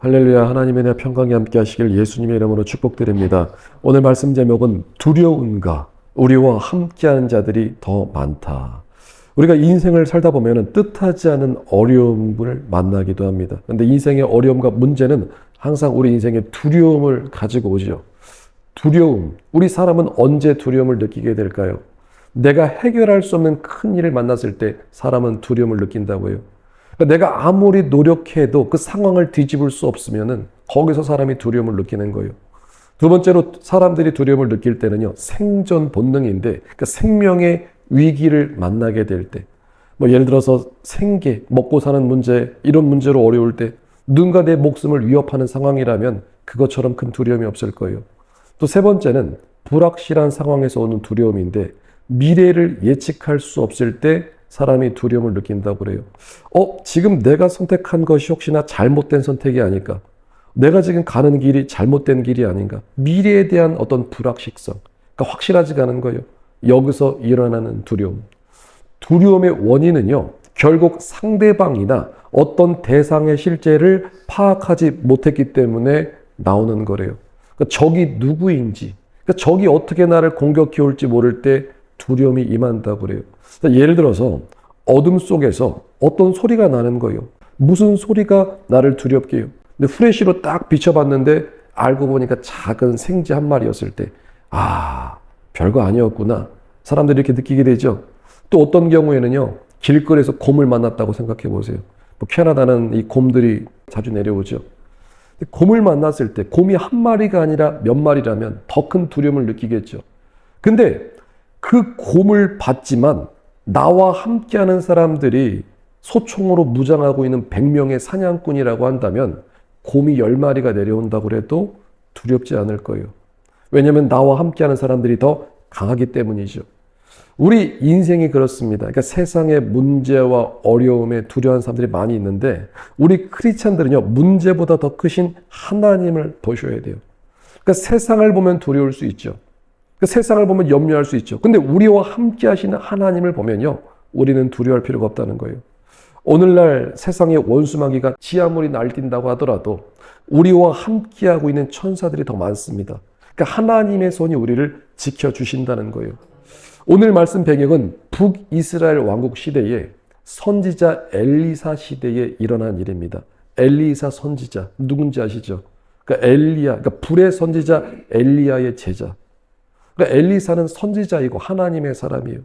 할렐루야 하나님의 내 평강이 함께 하시길 예수님의 이름으로 축복드립니다. 오늘 말씀 제목은 두려운가 우리와 함께하는 자들이 더 많다. 우리가 인생을 살다 보면 뜻하지 않은 어려움을 만나기도 합니다. 근데 인생의 어려움과 문제는 항상 우리 인생의 두려움을 가지고 오죠. 두려움. 우리 사람은 언제 두려움을 느끼게 될까요? 내가 해결할 수 없는 큰 일을 만났을 때 사람은 두려움을 느낀다고 해요. 그러니까 내가 아무리 노력해도 그 상황을 뒤집을 수 없으면은 거기서 사람이 두려움을 느끼는 거예요. 두 번째로 사람들이 두려움을 느낄 때는요, 생존 본능인데, 그러니까 생명의 위기를 만나게 될 때, 뭐 예를 들어서 생계, 먹고 사는 문제, 이런 문제로 어려울 때, 누군가 내 목숨을 위협하는 상황이라면 그것처럼 큰 두려움이 없을 거예요. 또 세 번째는 불확실한 상황에서 오는 두려움인데, 미래를 예측할 수 없을 때 사람이 두려움을 느낀다고 그래요. 어, 지금 내가 선택한 것이 혹시나 잘못된 선택이 아닐까? 내가 지금 가는 길이 잘못된 길이 아닌가? 미래에 대한 어떤 불확실성. 그러니까 확실하지가 않은 거예요. 여기서 일어나는 두려움. 두려움의 원인은요, 결국 상대방이나 어떤 대상의 실제를 파악하지 못했기 때문에 나오는 거래요. 그러니까 적이 누구인지, 그러니까 적이 어떻게 나를 공격해 올지 모를 때 두려움이 임한다고 그래요. 예를 들어서 어둠 속에서 어떤 소리가 나는 거예요. 무슨 소리가 나를 두렵게 해요. 근데 후레쉬로 딱 비춰봤는데 알고 보니까 작은 생쥐 한 마리였을 때, 아, 별거 아니었구나. 사람들이 이렇게 느끼게 되죠. 또 어떤 경우에는요, 길거리에서 곰을 만났다고 생각해 보세요. 뭐 캐나다는 이 곰들이 자주 내려오죠. 곰을 만났을 때 곰이 한 마리가 아니라 몇 마리라면 더 큰 두려움을 느끼겠죠. 근데 그 곰을 봤지만 나와 함께하는 사람들이 소총으로 무장하고 있는 100명의 사냥꾼이라고 한다면 곰이 10마리가 내려온다고 해도 두렵지 않을 거예요. 왜냐하면 나와 함께하는 사람들이 더 강하기 때문이죠. 우리 인생이 그렇습니다. 그러니까 세상의 문제와 어려움에 두려워하는 사람들이 많이 있는데 우리 크리스찬들은요 문제보다 더 크신 하나님을 보셔야 돼요. 그러니까 세상을 보면 두려울 수 있죠. 그 세상을 보면 염려할 수 있죠. 근데 우리와 함께 하시는 하나님을 보면요. 우리는 두려워할 필요가 없다는 거예요. 오늘날 세상의 원수마귀가 지하물이 날뛴다고 하더라도 우리와 함께하고 있는 천사들이 더 많습니다. 그러니까 하나님의 손이 우리를 지켜주신다는 거예요. 오늘 말씀 배경은 북이스라엘 왕국 시대에 선지자 엘리사 시대에 일어난 일입니다. 엘리사 선지자 누군지 아시죠? 그러니까 엘리야, 그러니까 불의 선지자 엘리야의 제자. 그러니까 엘리사는 선지자이고 하나님의 사람이에요.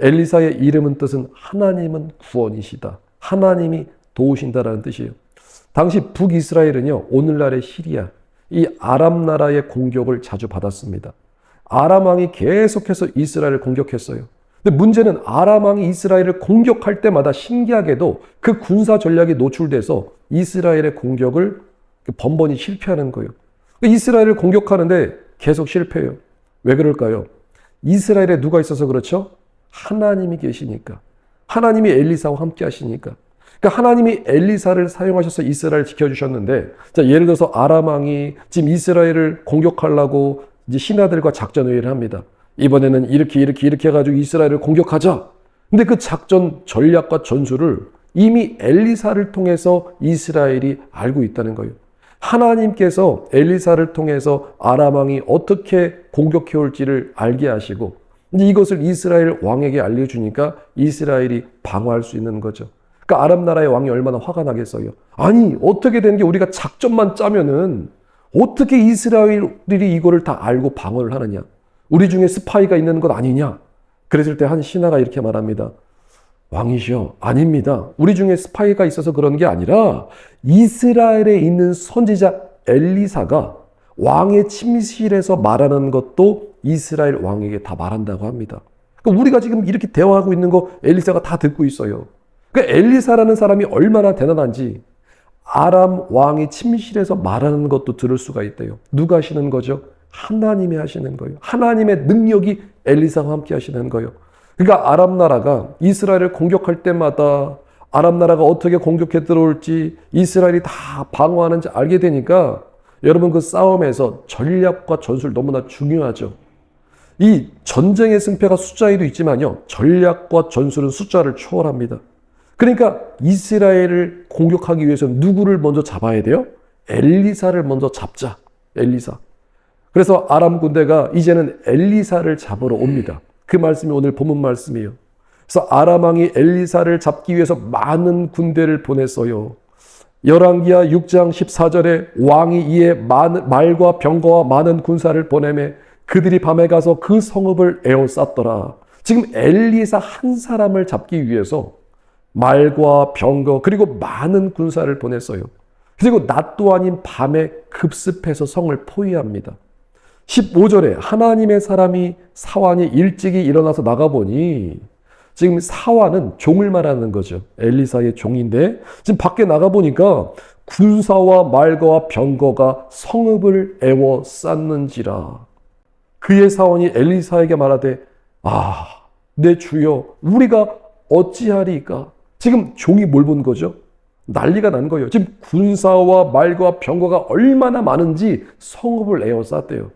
엘리사의 이름은 뜻은 하나님은 구원이시다. 하나님이 도우신다라는 뜻이에요. 당시 북이스라엘은요, 오늘날의 시리아, 이 아람 나라의 공격을 자주 받았습니다. 아람 왕이 계속해서 이스라엘을 공격했어요. 근데 문제는 아람 왕이 이스라엘을 공격할 때마다 신기하게도 그 군사 전략이 노출돼서 이스라엘의 공격을 번번이 실패하는 거예요. 이스라엘을 공격하는데 계속 실패해요. 왜 그럴까요? 이스라엘에 누가 있어서 그렇죠? 하나님이 계시니까. 하나님이 엘리사와 함께 하시니까. 그러니까 하나님이 엘리사를 사용하셔서 이스라엘을 지켜주셨는데, 자, 예를 들어서 아람왕이 지금 이스라엘을 공격하려고 이제 신하들과 작전 회의를 합니다. 이번에는 이렇게 이렇게 이렇게 해가지고 이스라엘을 공격하자. 근데 그 작전 전략과 전술을 이미 엘리사를 통해서 이스라엘이 알고 있다는 거예요. 하나님께서 엘리사를 통해서 아람왕이 어떻게 공격해 올지를 알게 하시고 이것을 이스라엘 왕에게 알려주니까 이스라엘이 방어할 수 있는 거죠. 그러니까 아람 나라의 왕이 얼마나 화가 나겠어요. 아니 어떻게 된 게 우리가 작전만 짜면은 어떻게 이스라엘들이 이거를 다 알고 방어를 하느냐? 우리 중에 스파이가 있는 것 아니냐? 그랬을 때 한 신하가 이렇게 말합니다. 왕이시여, 아닙니다. 우리 중에 스파이가 있어서 그런 게 아니라 이스라엘에 있는 선지자 엘리사가 왕의 침실에서 말하는 것도 이스라엘 왕에게 다 말한다고 합니다. 그러니까 우리가 지금 이렇게 대화하고 있는 거 엘리사가 다 듣고 있어요. 그러니까 엘리사라는 사람이 얼마나 대단한지 아람 왕의 침실에서 말하는 것도 들을 수가 있대요. 누가 하시는 거죠? 하나님이 하시는 거예요. 하나님의 능력이 엘리사와 함께 하시는 거예요. 그러니까 아람 나라가 이스라엘을 공격할 때마다 아람 나라가 어떻게 공격해 들어올지 이스라엘이 다 방어하는지 알게 되니까 여러분 그 싸움에서 전략과 전술 너무나 중요하죠. 이 전쟁의 승패가 숫자에도 있지만요. 전략과 전술은 숫자를 초월합니다. 그러니까 이스라엘을 공격하기 위해서 누구를 먼저 잡아야 돼요? 엘리사를 먼저 잡자. 엘리사. 그래서 아람 군대가 이제는 엘리사를 잡으러 옵니다. 그 말씀이 오늘 본문 말씀이에요. 그래서 아람 왕이 엘리사를 잡기 위해서 많은 군대를 보냈어요. 열왕기하 6장 14절에 왕이 이에 말과 병거와 많은 군사를 보내매 그들이 밤에 가서 그 성읍을 에워쌌더라. 지금 엘리사 한 사람을 잡기 위해서 말과 병거 그리고 많은 군사를 보냈어요. 그리고 낮도 아닌 밤에 급습해서 성을 포위합니다. 15절에 하나님의 사람이 사환이 일찍이 일어나서 나가보니 지금 사환은 종을 말하는 거죠. 엘리사의 종인데 지금 밖에 나가보니까 군사와 말과 병거가 성읍을 에워 쌌는지라. 그의 사원이 엘리사에게 말하되 아, 내 주여 우리가 어찌하리까? 지금 종이 뭘 본 거죠? 난리가 난 거예요. 지금 군사와 말과 병거가 얼마나 많은지 성읍을 에워 쌌대요.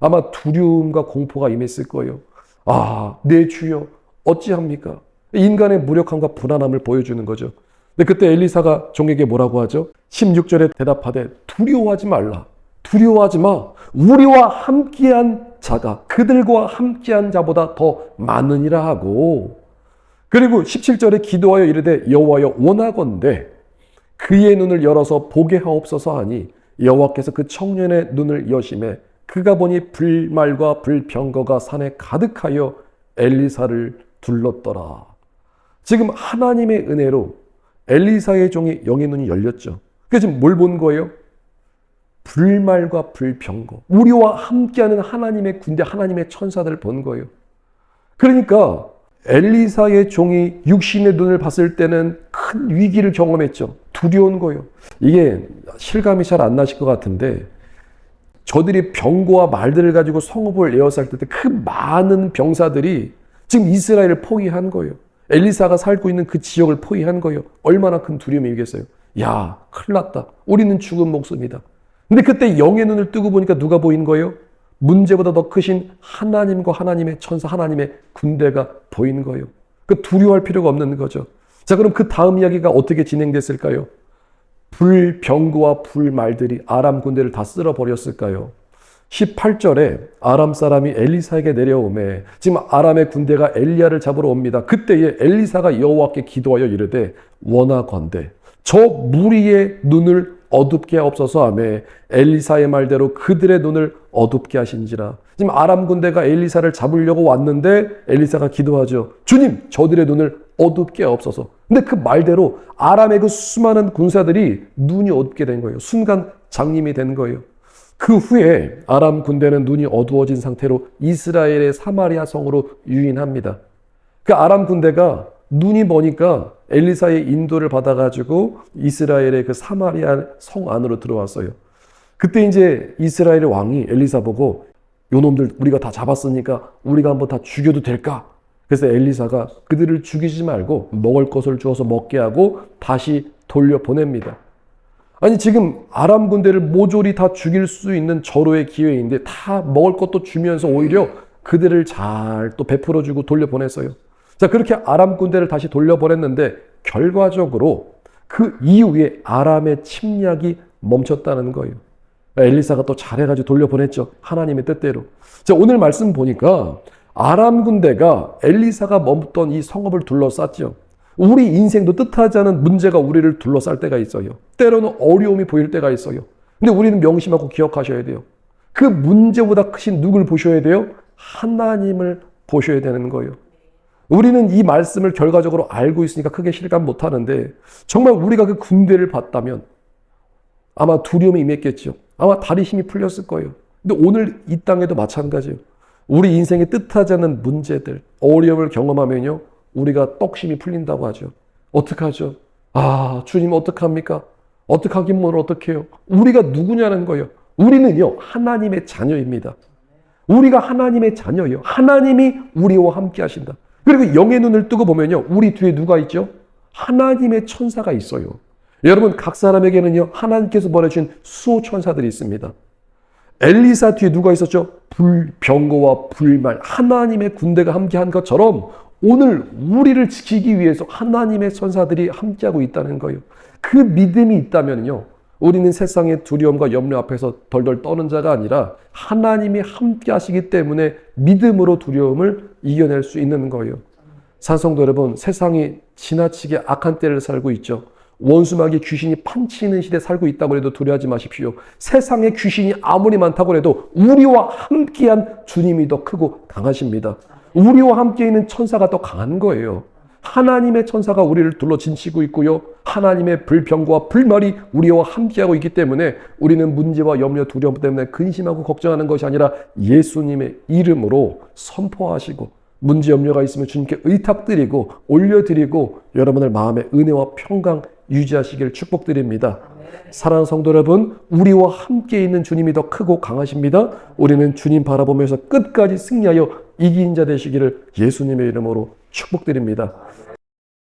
아마 두려움과 공포가 임했을 거예요. 아, 내 주여, 어찌합니까? 인간의 무력함과 불안함을 보여주는 거죠. 근데 그때 엘리사가 종에게 뭐라고 하죠? 16절에 대답하되 두려워하지 말라. 두려워하지 마. 우리와 함께한 자가 그들과 함께한 자보다 더 많으니라 하고 그리고 17절에 기도하여 이르되 여호와여 원하건대 그의 눈을 열어서 보게 하옵소서 하니 여호와께서 그 청년의 눈을 여심해 그가 보니 불말과 불병거가 산에 가득하여 엘리사를 둘렀더라. 지금 하나님의 은혜로 엘리사의 종이 영의 눈이 열렸죠. 그 지금 뭘 본 거예요? 불말과 불병거. 우리와 함께하는 하나님의 군대, 하나님의 천사들을 본 거예요. 그러니까 엘리사의 종이 육신의 눈을 봤을 때는 큰 위기를 경험했죠. 두려운 거예요. 이게 실감이 잘 안 나실 것 같은데 저들이 병거와 말들을 가지고 성읍을 에워쌀 때그 많은 병사들이 지금 이스라엘을 포위한 거예요. 엘리사가 살고 있는 그 지역을 포위한 거예요. 얼마나 큰 두려움이겠어요. 야, 큰일 났다. 우리는 죽은 목숨이다. 근데 그때 영의 눈을 뜨고 보니까 누가 보인 거예요? 문제보다 더 크신 하나님과 하나님의 천사, 하나님의 군대가 보이는 거예요. 그 두려워할 필요가 없는 거죠. 자, 그럼 그 다음 이야기가 어떻게 진행됐을까요? 불병구와 불말들이 아람 군대를 다 쓸어버렸을까요? 18절에 아람 사람이 엘리사에게 내려오매 지금 아람의 군대가 엘리야를 잡으러 옵니다. 그때에 엘리사가 여호와께 기도하여 이르되 원하건대 저 무리의 눈을 어둡게 하옵소서 하매 엘리사의 말대로 그들의 눈을 어둡게 하신지라. 지금 아람 군대가 엘리사를 잡으려고 왔는데 엘리사가 기도하죠. 주님, 저들의 눈을 어둡게 하옵소서. 근데 그 말대로 아람의 그 수많은 군사들이 눈이 어둡게 된 거예요. 순간 장님이 된 거예요. 그 후에 아람 군대는 눈이 어두워진 상태로 이스라엘의 사마리아 성으로 유인합니다. 그 아람 군대가 눈이 머니까 엘리사의 인도를 받아가지고 이스라엘의 그 사마리아 성 안으로 들어왔어요. 그때 이제 이스라엘의 왕이 엘리사 보고 요 놈들 우리가 다 잡았으니까 우리가 한번 다 죽여도 될까? 그래서 엘리사가 그들을 죽이지 말고 먹을 것을 주어서 먹게 하고 다시 돌려보냅니다. 아니 지금 아람 군대를 모조리 다 죽일 수 있는 절호의 기회인데 다 먹을 것도 주면서 오히려 그들을 잘 또 베풀어 주고 돌려보냈어요. 자, 그렇게 아람 군대를 다시 돌려보냈는데 결과적으로 그 이후에 아람의 침략이 멈췄다는 거예요. 엘리사가 또 잘해가지고 돌려보냈죠. 하나님의 뜻대로. 자, 오늘 말씀 보니까 아람 군대가 엘리사가 머mus던 이 성읍을 둘러쌌죠. 우리 인생도 뜻하지 않은 문제가 우리를 둘러쌀 때가 있어요. 때로는 어려움이 보일 때가 있어요. 근데 우리는 명심하고 기억하셔야 돼요. 그 문제보다 크신 누굴 보셔야 돼요? 하나님을 보셔야 되는 거예요. 우리는 이 말씀을 결과적으로 알고 있으니까 크게 실감 못 하는데 정말 우리가 그 군대를 봤다면 아마 두려움이 임했겠죠. 아마 다리 힘이 풀렸을 거예요. 근데 오늘 이 땅에도 마찬가지예요. 우리 인생에 뜻하지 않은 문제들, 어려움을 경험하면요. 우리가 떡심이 풀린다고 하죠. 어떡하죠? 아, 주님 어떡합니까? 어떡하긴 뭘 어떡해요? 우리가 누구냐는 거예요. 우리는요, 하나님의 자녀입니다. 우리가 하나님의 자녀예요. 하나님이 우리와 함께 하신다. 그리고 영의 눈을 뜨고 보면요. 우리 뒤에 누가 있죠? 하나님의 천사가 있어요. 여러분, 각 사람에게는요, 하나님께서 보내주신 수호 천사들이 있습니다. 엘리사 뒤에 누가 있었죠? 불, 병거와 불말, 하나님의 군대가 함께한 것처럼 오늘 우리를 지키기 위해서 하나님의 천사들이 함께하고 있다는 거예요. 그 믿음이 있다면요, 우리는 세상의 두려움과 염려 앞에서 덜덜 떠는 자가 아니라 하나님이 함께 하시기 때문에 믿음으로 두려움을 이겨낼 수 있는 거예요. 산성도 여러분, 세상이 지나치게 악한 때를 살고 있죠. 원수마귀 귀신이 판치는 시대에 살고 있다고 해도 두려워하지 마십시오. 세상에 귀신이 아무리 많다고 해도 우리와 함께한 주님이 더 크고 강하십니다. 우리와 함께 있는 천사가 더 강한 거예요. 하나님의 천사가 우리를 둘러 진치고 있고요. 하나님의 불평과 불말이 우리와 함께하고 있기 때문에 우리는 문제와 염려, 두려움 때문에 근심하고 걱정하는 것이 아니라 예수님의 이름으로 선포하시고 문제 염려가 있으면 주님께 의탁드리고 올려드리고 여러분의 마음의 은혜와 평강 유지하시길 축복드립니다. 사랑하는 성도 여러분, 우리와 함께 있는 주님이 더 크고 강하십니다. 우리는 주님 바라보면서 끝까지 승리하여 이긴 자 되시기를 예수님의 이름으로 축복드립니다.